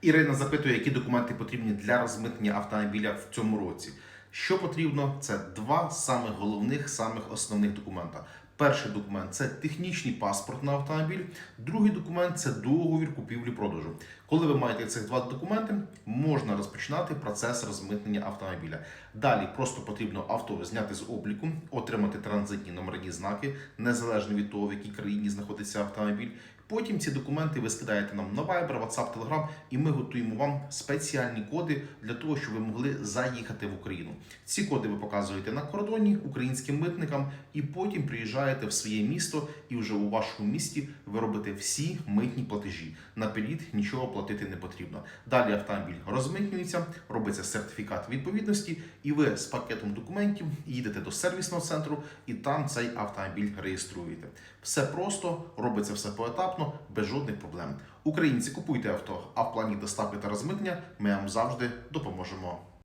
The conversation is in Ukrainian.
Ірина запитує, які документи потрібні для розмитнення автомобіля в цьому році. Що потрібно? Це два самих головних, самих основних документа. Перший документ це технічний паспорт на автомобіль. Другий документ це договір купівлі-продажу. Коли ви маєте цих два документи, можна розпочинати процес розмитнення автомобіля. Далі просто потрібно авто зняти з обліку, отримати транзитні номерні знаки, незалежно від того, в якій країні знаходиться автомобіль. Потім ці документи ви скидаєте нам на Viber, WhatsApp, Telegram, і ми готуємо вам спеціальні коди для того, щоб ви могли заїхати в Україну. Ці коди ви показуєте на кордоні українським митникам, і потім приїжджаєте в своє місто, і вже у вашому місті ви робите всі митні платежі. Наперед нічого платити не потрібно. Далі автомобіль розмитнюється, робиться сертифікат відповідності, і ви з пакетом документів їдете до сервісного центру і там цей автомобіль реєструєте. Все просто, робиться все поетапно, без жодних проблем. Українці купуйте авто, а в плані доставки та розмитнення ми вам завжди допоможемо.